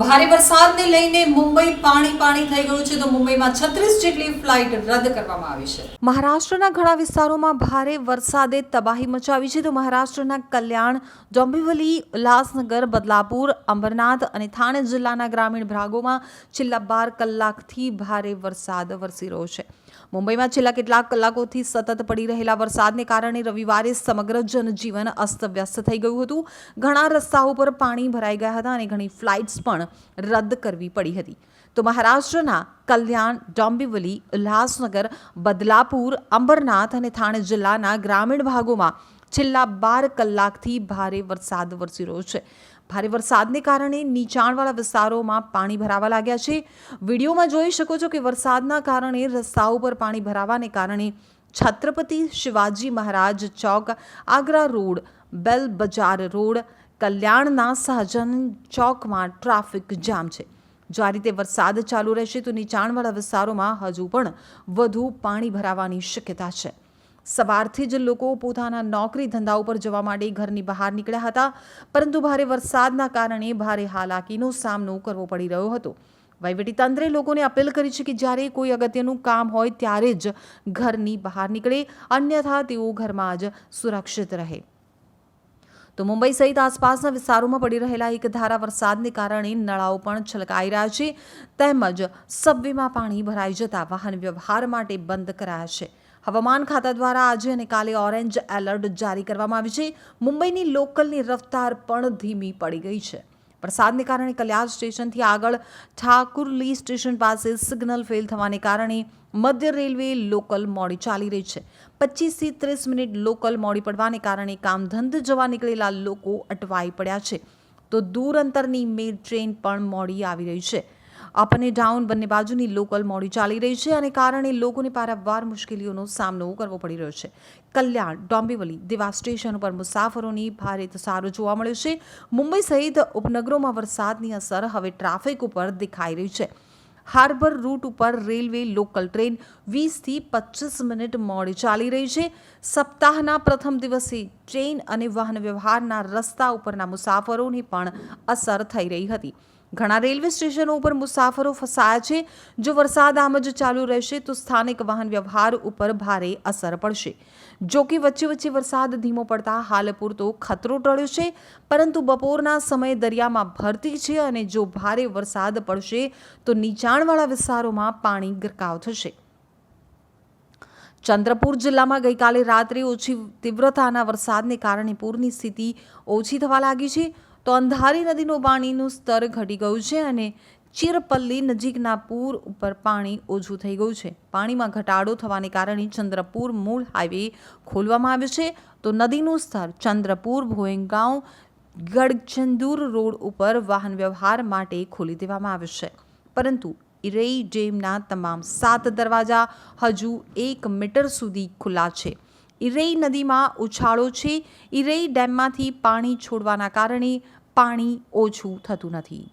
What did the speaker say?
ભારે વરસાદને લઈને મુંબઈ પાણી પાણી થઈ ગયું છે, તો મુંબઈમાં છત્રીસ જેટલી ફ્લાઇટ રદ કરવામાં આવી છે. મહારાષ્ટ્રના ઘણા વિસ્તારોમાં ભારે વરસાદે તબાહી મચાવી છે, તો મહારાષ્ટ્રના કલ્યાણ, ડોંબિવલી, ઉલ્લાસનગર, બદલાપુર અંબરનાથ અને થાણે જિલ્લાના ગ્રામીણ ભાગોમાં છેલ્લા બાર કલાકથી ભારે વરસાદ વરસી રહ્યો છે. મુંબઈમાં છેલ્લા કેટલાક કલાકોથી સતત પડી રહેલા વરસાદને કારણે રવિવારે સમગ્ર જનજીવન અસ્તવ્યસ્ત થઈ ગયું હતું. ઘણા રસ્તાઓ પર પાણી ભરાઈ ગયા હતા અને ઘણી ફ્લાઇટ્સ પણ રદ કરવી પડી હતી. તો મહારાષ્ટ્રના કલ્યાણ, ડોંબિવલી ઉલ્હાસનગર બદલાપુર, અંબરનાથ અને થાણે જિલ્લાના ગ્રામીણ ભાગોમાં છેલ્લા બાર કલાકથી ભારે વરસાદ વરસી રહ્યો છે. ભારે વરસાદને કારણે નીચાણવાળા વિસ્તારોમાં પાણી ભરાવા લાગ્યા છે. વિડીયોમાં જોઈ શકો છો કે વરસાદના કારણે રસ્તાઓ પર પાણી ભરાવાને કારણે છત્રપતિ શિવાજી મહારાજ ચોક, આગ્રા રોડ, બેલ બજાર રોડ કલ્યાણના સહજન ચોકમાં ટ્રાફિક જામ છે. જો આ રીતે વરસાદ ચાલુ રહેશે તો નીચાણવાળા વિસ્તારોમાં હજુ પણ વધુ પાણી ભરાવાની શક્યતા છે. સવારથી જ લોકો પોતાના નોકરી ધંધા ઉપર જવા માટે ઘરની બહાર નીકળ્યા હતા, પરંતુ ભારે વરસાદના કારણે ભારે હાલાકીનો સામનો કરવો પડી રહ્યો હતો. વહીવટીતંત્રે લોકોને અપીલ કરી છે કે જ્યારે કોઈ અગત્યનું કામ હોય ત્યારે જ ઘરની બહાર નીકળે, અન્યથા તેઓ ઘરમાં જ સુરક્ષિત રહે. તો મુંબઈ સહિત આસપાસના વિસ્તારોમાં પડી રહેલા એક ધારા વરસાદને કારણે નળાઓ પણ છલકાઈ રહ્યા છે. તેમજ સબવેમાં પાણી ભરાઈ જતા વાહન વ્યવહાર માટે બંધ કરાયા છે. હવામાન ખાતા દ્વારા આજે અને કાલે ઓરેન્જ એલર્ટ જારી કરવામાં આવી છે. મુંબઈની લોકલની રફતાર પણ ધીમી પડી ગઈ છે. વરસાદને કારણે કલ્યાણ સ્ટેશનથી આગળ ઠાકુરલી સ્ટેશન પાસે સિગ્નલ ફેલ થવાને કારણે મધ્ય રેલવે લોકલ મોડી ચાલી રહી છે. પચીસથી ત્રીસ મિનિટ લોકલ મોડી પડવાને કારણે કામધંધ જવા નીકળેલા લોકો અટવાઈ પડ્યા છે. તો દૂર અંતરની મેલ ટ્રેન પણ મોડી આવી રહી છે. અપ અને ડાઉન બંને બાજુની લોકલ મોડી ચાલી રહી છે અને કારણે લોકોને પારાવાર મુશ્કેલીઓનો સામનો કરવો પડી રહ્યો છે. કલ્યાણ, ડોંબિવલી દેવા સ્ટેશન ઉપર મુસાફરોની ભારે ધસારો જોવા મળ્યો છે. મુંબઈ સહિત ઉપનગરોમાં વરસાદની અસર હવે ટ્રાફિક ઉપર દેખાઈ રહી છે. હાર્બર રૂટ ઉપર રેલવે લોકલ ટ્રેન વીસથી પચીસ મિનિટ મોડી ચાલી રહી છે. સપ્તાહના પ્રથમ દિવસે ટ્રેન અને વાહન વ્યવહારના રસ્તા ઉપરના મુસાફરોને પણ અસર થઈ રહી હતી. ઘણા રેલવે સ્ટેશનો ઉપર મુસાફરો ફસાયા છે. જો વરસાદ આમ જ ચાલુ રહેશે તો સ્થાનિક વાહન વ્યવહાર ઉપર ભારે અસર પડશે. જો કે વચ્ચે વચ્ચે વરસાદ ધીમો પડતા હાલ પૂરતો ખતરો ટળ્યો છે, પરંતુ બપોરના સમયે દરિયામાં ભરતી છે અને જો ભારે વરસાદ પડશે તો નીચાણવાળા વિસ્તારોમાં પાણી ગરકાવ થશે. ચંદ્રપુર જિલ્લામાં ગઈકાલે રાત્રે ઓછી તીવ્રતાના વરસાદને કારણે પૂરની સ્થિતિ ઓછી થવા લાગી છે. તો અંધારી નદીનું પાણીનું સ્તર ઘટી ગયું છે અને ચિરપલ્લી નજીકના પૂર ઉપર પાણી ઓછું થઈ ગયું છે. પાણીમાં ઘટાડો થવાને કારણે ચંદ્રપુર મૂળ હાઈવે ખોલવામાં આવ્યો છે. તો નદીનું સ્તર ચંદ્રપુર, ભોયંગાંવ ગડચંદુર રોડ ઉપર વાહન વ્યવહાર માટે ખોલી દેવામાં આવ્યો છે. પરંતુ ઇરેઈ ડેમના તમામ સાત દરવાજા હજુ એક મીટર સુધી ખુલ્લા છે. ઇરેઈ નદીમાં ઉછાળો છે. ઇરેઈ ડેમમાંથી પાણી છોડવાના કારણે પાણી ઓછું થતું નથી.